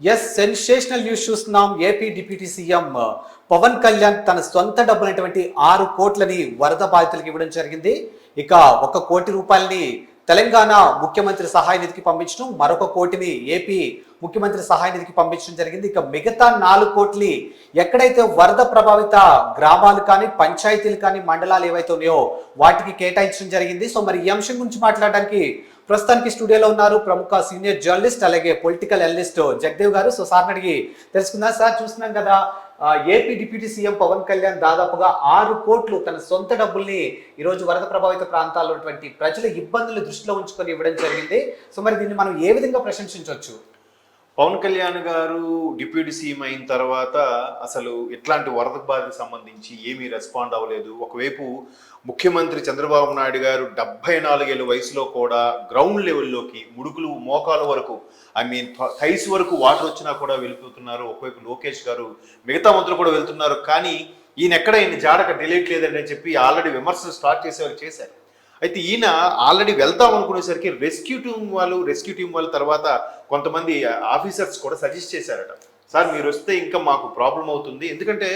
Yes sensational news చూస్తున్నాం. AP deputy CM Pawan Kalyan తన సొంత డబ్బులైనటువంటి ఆరు కోట్లని వరద బాధితులకు ఇవ్వడం జరిగింది. ఇక ఒక కోటి రూపాయలని తెలంగాణ ముఖ్యమంత్రి సహాయ నిధికి పంపించడం మరొక కోటిని ఏపీ ముఖ్యమంత్రి సహాయ నిధికి పంపించడం జరిగింది. ఇక మిగతా నాలుగు కోట్లు ఎక్కడైతే వరద ప్రభావిత గ్రామాలు కానీ పంచాయతీలు కానీ మండలాలు ఏవైతే ఉన్నాయో వాటికి కేటాయించడం జరిగింది. సో మరి ఈ అంశం గురించి మాట్లాడడానికి ప్రస్తుతానికి స్టూడియోలో ఉన్నారు ప్రముఖ సీనియర్ జర్నలిస్ట్ అలాగే పొలిటికల్ అనలిస్ట్ జగదేవ్ గారు. సో సార్ని అడిగి తెలుసుకుందాం. సార్ చూస్తున్నాం కదా AP deputy CM Pawan Kalyan దాదాపుగా ఆరు కోట్లు తన సొంత డబ్బుల్ని ఈరోజు వరద ప్రభావిత ప్రాంతాల్లో ఉన్నటువంటి ప్రజల ఇబ్బందులు దృష్టిలో ఉంచుకొని ఇవ్వడం జరిగింది. సో మరి దీన్ని మనం ఏ విధంగా ప్రశంసించవచ్చు? పవన్ కళ్యాణ్ గారు డిప్యూటీ సీఎం అయిన తర్వాత అసలు ఎట్లాంటి వరద బాధకు సంబంధించి ఏమీ రెస్పాండ్ అవ్వలేదు. ఒకవైపు ముఖ్యమంత్రి చంద్రబాబు నాయుడు గారు డెబ్బై నాలుగేళ్ళ వయసులో కూడా గ్రౌండ్ లెవెల్లోకి ముడుకులు మోకాల వరకు ఐ మీన్ థైస్ వరకు వాటర్ వచ్చినా కూడా వెళ్ళిపోతున్నారు. ఒకవైపు లోకేష్ గారు మిగతా మంత్రులు కూడా వెళ్తున్నారు. కానీ ఈయన ఎక్కడ ఈయన జాడక డిలీట్ లేదని చెప్పి ఆల్రెడీ విమర్శలు స్టార్ట్ చేసేవారు చేశారు. అయితే ఈయన ఆల్రెడీ వెళ్తాం అనుకునేసరికి రెస్క్యూ టీం వాళ్ళు రెస్క్యూ టీం వాళ్ళ తర్వాత కొంతమంది ఆఫీసర్స్ కూడా సజెస్ట్ చేశారట. సార్ మీరు వస్తే ఇంకా మాకు ప్రాబ్లం అవుతుంది. ఎందుకంటే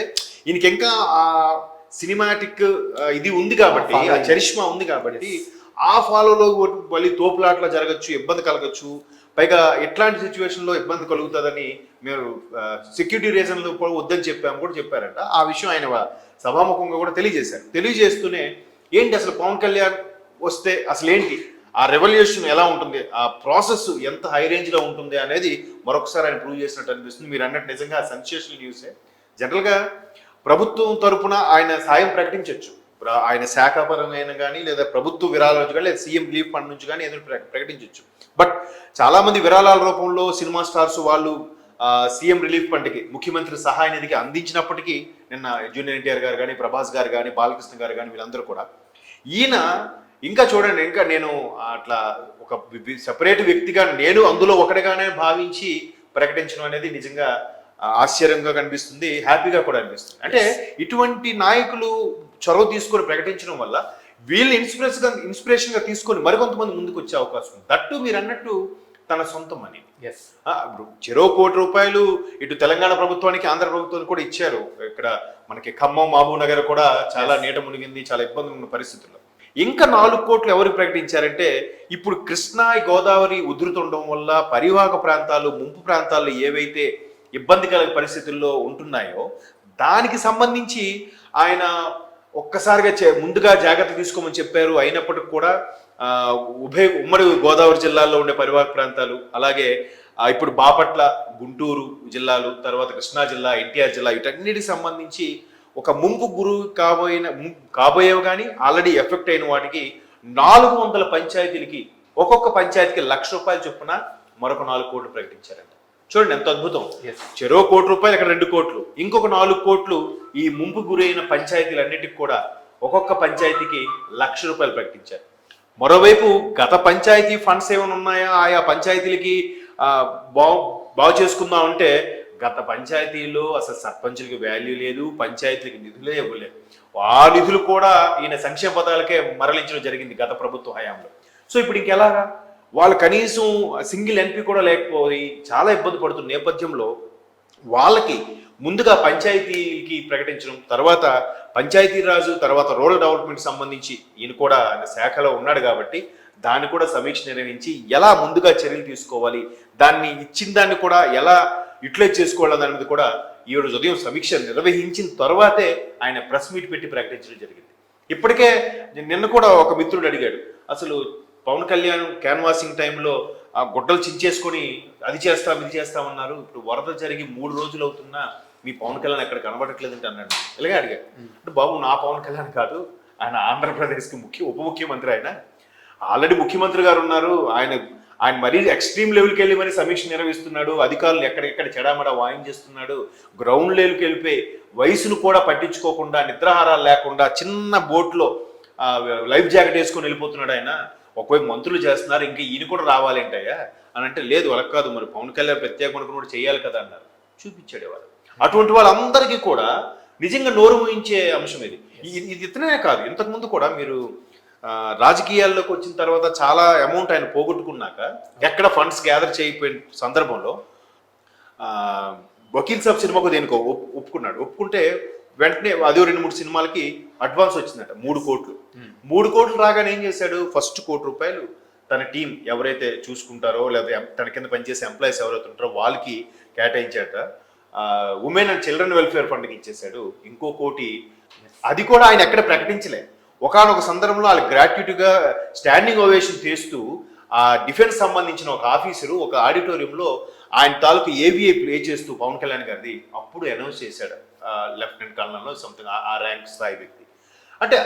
ఈయనకి ఇంకా ఆ సినిమాటిక్ ఇది ఉంది కాబట్టి ఆ చరిష్మా ఉంది కాబట్టి ఆ ఫాలోలో మళ్ళీ తోపులాట్లా జరగచ్చు ఇబ్బంది కలగచ్చు. పైగా ఎట్లాంటి సిచ్యువేషన్లో ఇబ్బంది కలుగుతుందని మీరు సెక్యూరిటీ రీజన్లు కూడా వద్దని చెప్పాము కూడా చెప్పారట. ఆ విషయం ఆయన సభాముఖంగా కూడా తెలియజేశారు. తెలియజేస్తూనే ఏంటి అసలు పవన్ కళ్యాణ్ వస్తే అసలు ఏంటి ఆ రెవల్యూషన్ ఎలా ఉంటుంది? ఆ ప్రాసెస్ ఎంత హై రేంజ్లో ఉంటుంది అనేది మరొకసారి ఆయన ప్రూవ్ చేసినట్టు అనిపిస్తుంది. మీరు అన్నట్టు నిజంగా సెన్సేషనల్ న్యూసే జనరల్గా ప్రభుత్వం తరపున ఆయన సాయం ప్రకటించవచ్చు ఆయన శాఖాపరమైన కానీ లేదా ప్రభుత్వ విరాళాల నుంచి కానీ లేదా సీఎం రిలీఫ్ ఫండ్ నుంచి కానీ ఏదైనా ప్ర- ప్రకటించవచ్చు బట్ చాలా మంది విరాళాల రూపంలో సినిమా స్టార్స్ వాళ్ళు సీఎం రిలీఫ్ ఫండ్కి ముఖ్యమంత్రి సహాయ నిధికి అందించినప్పటికీ నిన్న జూనియర్ ఎన్టీఆర్ గారు కానీ ప్రభాస్ గారు కానీ బాలకృష్ణ గారు కానీ వీళ్ళందరూ కూడా ఈయన ఇంకా చూడండి ఇంకా నేను అట్లా ఒక సపరేట్ వ్యక్తిగా నేను అందులో ఒకటిగానే భావించి ప్రకటించడం అనేది నిజంగా ఆశ్చర్యంగా కనిపిస్తుంది హ్యాపీగా కూడా అనిపిస్తుంది. అంటే ఇటువంటి నాయకులు చొరవ తీసుకొని ప్రకటించడం వల్ల వీళ్ళు ఇన్స్పిరేషన్గా ఇన్స్పిరేషన్గా తీసుకొని మరికొంతమంది ముందుకు వచ్చే అవకాశం ఉంది. దట్టు మీరు అన్నట్టు తన సొంత ఇప్పుడు చెరో కోటి రూపాయలు ఇటు తెలంగాణ ప్రభుత్వానికి ఆంధ్ర ప్రభుత్వానికి కూడా ఇచ్చారు. ఇక్కడ మనకి ఖమ్మం మహబూబ్ నగర్ కూడా చాలా నీట మునిగింది చాలా ఇబ్బందులు ఉన్న పరిస్థితుల్లో. ఇంకా నాలుగు కోట్లు ఎవరికి ప్రకటించారంటే ఇప్పుడు కృష్ణా గోదావరి ఉధృతుండడం వల్ల పరివాహక ప్రాంతాలు ముంపు ప్రాంతాలు ఏవైతే ఇబ్బందికర పరిస్థితుల్లో ఉంటున్నాయో దానికి సంబంధించి ఆయన ఒక్కసారిగా చే- ముందుగా జాగ్రత్త తీసుకోమని చెప్పారు. అయినప్పటికీ కూడా ఉభయ ఉమ్మడి గోదావరి జిల్లాల్లో ఉండే పరివాహక ప్రాంతాలు అలాగే ఇప్పుడు బాపట్ల గుంటూరు జిల్లాలు తర్వాత కృష్ణా జిల్లా ఎన్టీఆర్ జిల్లా వీటన్నిటికి సంబంధించి ఒక ముంపు గురు కాబోయిన కాబోయేవి కానీ ఆల్రెడీ ఎఫెక్ట్ అయిన వాటికి నాలుగు వందల పంచాయతీలకి ఒక్కొక్క పంచాయతీకి లక్ష రూపాయలు చొప్పున మరొక నాలుగు కోట్లు ప్రకటించారంట. చూడండి ఎంత అద్భుతం. చెరో కోటి రూపాయలు ఇక్కడ రెండు కోట్లు. ఇంకొక నాలుగు కోట్లు ఈ ముంపు గురైన పంచాయతీలన్నిటికి కూడా ఒక్కొక్క పంచాయతీకి లక్ష రూపాయలు ప్రకటించారు. మరోవైపు గత పంచాయతీ ఫండ్స్ ఏమైనా ఉన్నాయా? ఆయా పంచాయతీలకి బాగు బాగు చేసుకుందాం అంటే గత పంచాయతీలో అసలు సర్పంచులకి వాల్యూ లేదు పంచాయతీలకి నిధులే ఇవ్వలేదు. ఆ నిధులు కూడా ఈయన సంక్షేమ పథకాలకే మరలించడం జరిగింది గత ప్రభుత్వ హయాంలో. సో ఇప్పుడు ఇంకెలాగా? వాళ్ళు కనీసం సింగిల్ ఎంపీ కూడా లేకపోయి చాలా ఇబ్బంది పడుతున్న నేపథ్యంలో వాళ్ళకి ముందుగా పంచాయతీకి ప్రకటించడం తర్వాత పంచాయతీరాజు తర్వాత రూరల్ డెవలప్మెంట్ సంబంధించి ఈయన కూడా శాఖలో ఉన్నాడు కాబట్టి దాన్ని కూడా సమీక్ష నిర్వహించి ఎలా ముందుగా చర్యలు తీసుకోవాలి దాన్ని ఇచ్చిన దాన్ని కూడా ఎలా యూటిలైజ్ చేసుకోవాలి దాని మీద కూడా ఈరోజు ఉదయం సమీక్ష నిర్వహించిన తర్వాతే ఆయన ప్రెస్ మీట్ పెట్టి ప్రకటించడం జరిగింది. ఇప్పటికే నిన్న కూడా ఒక మిత్రుడు అడిగాడు అసలు పవన్ కళ్యాణ్ క్యాన్వాసింగ్ టైంలో ఆ గుడ్డలు చించేసుకొని అది చేస్తాం ఇది చేస్తామన్నారు ఇప్పుడు వరద జరిగి మూడు రోజులు అవుతున్నా మీ పవన్ కళ్యాణ్ ఎక్కడ కనబడట్లేదంటే అన్నాడు. ఇలాగే అడిగాడు. అంటే బాబు నా పవన్ కళ్యాణ్ కాదు ఆయన ఆంధ్రప్రదేశ్కి ముఖ్య ఉప ముఖ్యమంత్రి ఆయన. ఆల్రెడీ ముఖ్యమంత్రి గారు ఉన్నారు. ఆయన ఆయన మరీ ఎక్స్ట్రీమ్ లెవెల్కి వెళ్ళి మరి సమీక్ష నిర్వహిస్తున్నాడు అధికారులు ఎక్కడెక్కడ చెడామడ వాయించేస్తున్నాడు గ్రౌండ్ లెవెల్కి వెళ్ళిపోయి వయసును కూడా పట్టించుకోకుండా నిద్రాహారాలు లేకుండా చిన్న బోట్లో లైఫ్ జాకెట్ వేసుకొని వెళ్ళిపోతున్నాడు ఆయన. ఒకవైపు మంత్రులు చేస్తున్నారు ఇంకా ఈయన కూడా రావాలేంటయ్యా? అని అంటే లేదు వాళ్ళకి కాదు మరి పవన్ కళ్యాణ్ ప్రత్యేక కూడా చేయాలి కదా అన్నారు. చూపించాడు వాళ్ళు అటువంటి వాళ్ళందరికీ కూడా నిజంగా నోరు మూయించే అంశం ఇది. ఇది ఇతనే కాదు ఇంతకుముందు కూడా మీరు రాజకీయాల్లోకి వచ్చిన తర్వాత చాలా అమౌంట్ ఆయన పోగొట్టుకున్నాక ఎక్కడ ఫండ్స్ గ్యాదర్ చేయకపోయిన సందర్భంలో వకీల్ సాబ్ సినిమాకు దేనికో ఒప్- ఒప్పుకున్నాడు. ఒప్పుకుంటే వెంటనే అదే రెండు మూడు సినిమాలకి అడ్వాన్స్ వచ్చిందట మూడు కోట్లు. మూడు కోట్లు రాగానే ఏం చేశాడు? ఫస్ట్ కోటి రూపాయలు తన టీం ఎవరైతే చూసుకుంటారో లేదా తన కింద పనిచేసే ఎంప్లాయీస్ ఎవరైతే ఉంటారో వాళ్ళకి కేటాయించాట ఉమెన్ అండ్ చిల్డ్రన్ వెల్ఫేర్ ఫండ్కి ఇచ్చేశాడు. ఇంకో కోటి. అది కూడా ఆయన ఎక్కడ ప్రకటించలే. ఒకనొక సందర్భంలో వాళ్ళు గ్రాట్యుటీగా స్టాండింగ్ ఓవేషన్ చేస్తూ ఆ డిఫెన్స్ సంబంధించిన ఒక ఆఫీసరు ఒక ఆడిటోరియంలో ఆయన తాలూకు ఏవిఏ ప్లే చేస్తూ పవన్ కళ్యాణ్ గారిది అప్పుడు అనౌన్స్ చేశాడు. లెఫ్టినెంట్ కల్నల్లో సంథింగ్ ఆ ర్యాంక్ స్థాయి వ్యక్తి. అంటే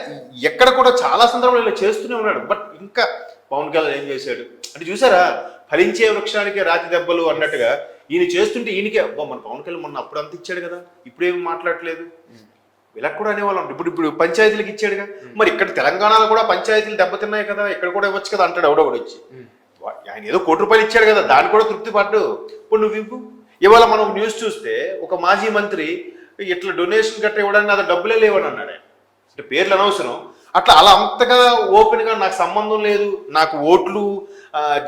ఎక్కడ కూడా చాలా సందర్భాలు ఇలా చేస్తూనే ఉన్నాడు. బట్ ఇంకా పవన్ కళ్యాణ్ ఏం చేశాడు? అంటే చూసారా ఫలించే వృక్షానికి రాతి దెబ్బలు అన్నట్టుగా ఈయన చేస్తుంటే ఈయనకే అబ్బా మన పవన్ కళ్యాణ్ మొన్న అప్పుడు అంత ఇచ్చాడు కదా ఇప్పుడేం మాట్లాడలేదు ఇలా కూడా అనేవాళ్ళం ఇప్పుడు ఇప్పుడు పంచాయతీలకు ఇచ్చాడుగా. మరి ఇక్కడ తెలంగాణలో కూడా పంచాయతీలు దెబ్బతిన్నాయి కదా ఇక్కడ కూడా ఇవ్వచ్చు కదా అంటాడు ఎవడో కూడా వచ్చి. ఆయన ఏదో కోటి రూపాయలు ఇచ్చాడు కదా దాన్ని కూడా తృప్తి పడ్డు. ఇప్పుడు నువ్వు ఇవ్వు. ఇవాళ మనం న్యూస్ చూస్తే ఒక మాజీ మంత్రి ఇట్లా డొనేషన్ గట్రా ఇవ్వడానికి దగ్గర డబ్బులే లేవని అన్నాడు ఆయన. అంటే పేర్లు అనవసరం. అట్లా అలా అంతగా ఓపెన్గా నాకు సంబంధం లేదు. నాకు ఓట్లు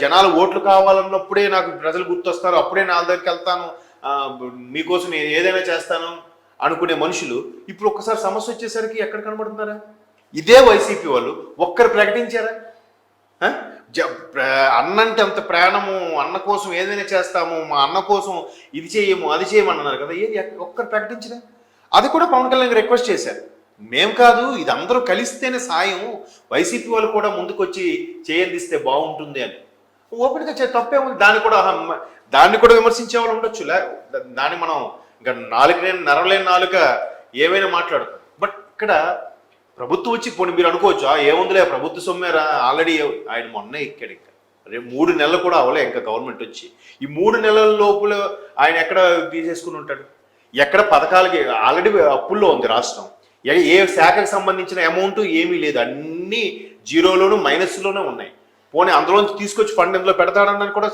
జనాలు ఓట్లు కావాలన్నప్పుడే నాకు ప్రజలు గుర్తొస్తారు. అప్పుడే నా దగ్గరికి వెళ్తాను. మీకోసం నేను ఏదైనా చేస్తాను. అనుకునే మనుషులు ఇప్పుడు ఒక్కసారి సమస్య వచ్చేసరికి ఎక్కడ కనబడుతున్నారా? ఇదే వైసీపీ వాళ్ళు ఒక్కరు ప్రకటించారా? జ- అన్నంటే అంత ప్రాణము అన్న కోసం ఏదైనా చేస్తాము మా అన్న కోసం ఇది చేయము అది చేయమన్నారు కదా ఏది ఎక్క- ఒక్కరు ప్రకటించరా? అది కూడా పవన్ కళ్యాణ్ రిక్వెస్ట్ చేశారు. మేం కాదు ఇది అందరూ కలిస్తేనే సాయం వైసీపీ వాళ్ళు కూడా ముందుకొచ్చి చేయందిస్తే బాగుంటుంది అని. ఓపెన్గా తప్పే ఉంది. దాన్ని కూడా దాన్ని కూడా విమర్శించే వాళ్ళు ఉండొచ్చు. లే దాన్ని మనం ఇంకా నాలుగు లేని నరవలేని నాలుక ఏమైనా మాట్లాడతాం బట్ ఇక్కడ ప్రభుత్వం వచ్చి పోనీ మీరు అనుకోవచ్చు? ఏముందిలే ప్రభుత్వ సొమ్మేరా ఆల్రెడీ ఆయన మొన్నే ఎక్కాడు ఇంకా. రేపు మూడు నెలలు కూడా అవలే ఇంకా గవర్నమెంట్ వచ్చి. ఈ మూడు నెలల లోపల ఆయన ఎక్కడ తీసేసుకుని ఉంటాడు? ఎక్కడ పథకాలకి ఆల్రెడీ అప్పుల్లో ఉంది రాష్ట్రం. ఏ- శాఖకు సంబంధించిన అమౌంట్ ఏమీ లేదు. అన్నీ జీరోలోను మైనస్లోనే ఉన్నాయి. పోనీ అందులోంచి తీసుకొచ్చి ఫండ్ ఇందులో పెడతాడన్నది కూడా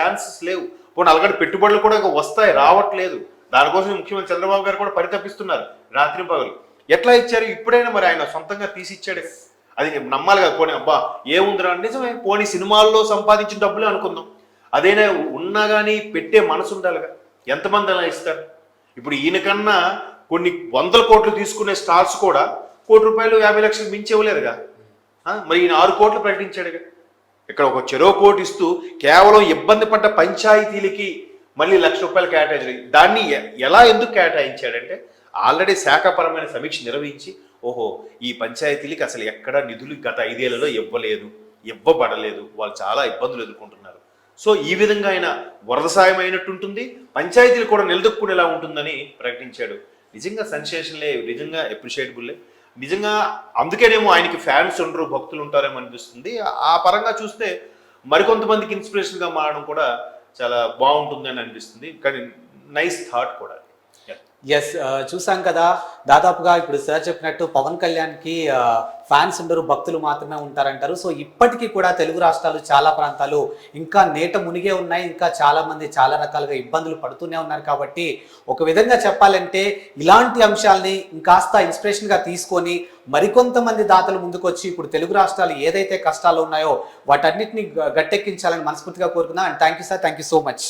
ఛాన్సెస్ లేవు. పోనీ అలాగే పెట్టుబడులు కూడా వస్తాయి రావట్లేదు. దానికోసం ముఖ్యమంత్రి చంద్రబాబు గారు కూడా పరితపిస్తున్నారు రాత్రి పగలు ఎట్లా ఇచ్చారు? ఇప్పుడైనా మరి ఆయన సొంతంగా తీసి ఇచ్చాడు అది నమ్మాలి కదా పోనీ. అబ్బా ఏముందిరా? నిజమే పోనీ సినిమాల్లో సంపాదించిన డబ్బులే అనుకుందాం. అదేనా ఉన్నా కానీ పెట్టే మనసు ఉండాలిగా ఎంతమంది అలా ఇస్తారు? ఇప్పుడు ఈయనకన్నా కొన్ని వందల కోట్లు తీసుకునే స్టార్స్ కూడా కోటి రూపాయలు యాభై లక్షలు మించి ఇవ్వలేదుగా మరి ఈయన ఆరు కోట్లు ప్రకటించాడుగా. ఇక్కడ ఒక చెరో కోటి ఇస్తూ కేవలం ఇబ్బంది పడ్డ పంచాయతీలకి మళ్ళీ లక్ష రూపాయలు కేటాయించడం. దాన్ని ఎలా ఎందుకు కేటాయించాడంటే ఆల్రెడీ శాఖపరమైన సమీక్ష నిర్వహించి ఓహో ఈ పంచాయతీలకి అసలు ఎక్కడ నిధులు గత ఐదేళ్ళలో ఇవ్వలేదు ఇవ్వబడలేదు వాళ్ళు చాలా ఇబ్బందులు ఎదుర్కొంటున్నారు. సో ఈ విధంగా ఆయన వరద సాయం అయినట్టు ఉంటుంది పంచాయతీలు కూడా నిలదొక్కునేలా ఉంటుందని ప్రకటించాడు. నిజంగా సెన్సేషన్లే నిజంగా అప్రిషియేటబుల్లే నిజంగా అందుకేనేమో ఆయనకి ఫ్యాన్స్ ఉండరు భక్తులు ఉంటారేమో అనిపిస్తుంది. ఆ పరంగా చూస్తే మరికొంతమందికి ఇన్స్పిరేషన్గా మారడం కూడా చాలా బాగుంటుంది అని అనిపిస్తుంది. కానీ నైస్ థాట్ కూడా. ఎస్ uh, చూసాం కదా దాదాపుగా ఇప్పుడు సార్ చెప్పినట్టు పవన్ కళ్యాణ్కి uh, ఫ్యాన్స్ ఉండరు భక్తులు మాత్రమే ఉంటారంటారు. సో ఇప్పటికీ కూడా తెలుగు రాష్ట్రాలు చాలా ప్రాంతాలు ఇంకా నేట మునిగే ఉన్నాయి. ఇంకా చాలా మంది చాలా రకాలుగా ఇబ్బందులు పడుతూనే ఉన్నారు కాబట్టి ఒక విధంగా చెప్పాలంటే ఇలాంటి అంశాలని ఇంకాస్త ఇన్స్పిరేషన్గా తీసుకొని మరికొంతమంది దాతలు ముందుకొచ్చి ఇప్పుడు తెలుగు రాష్ట్రాలు ఏదైతే కష్టాలు ఉన్నాయో వాటన్నిటిని గట్టెక్కించాలని మనస్ఫూర్తిగా కోరుకున్నా and thank you sir thank you so much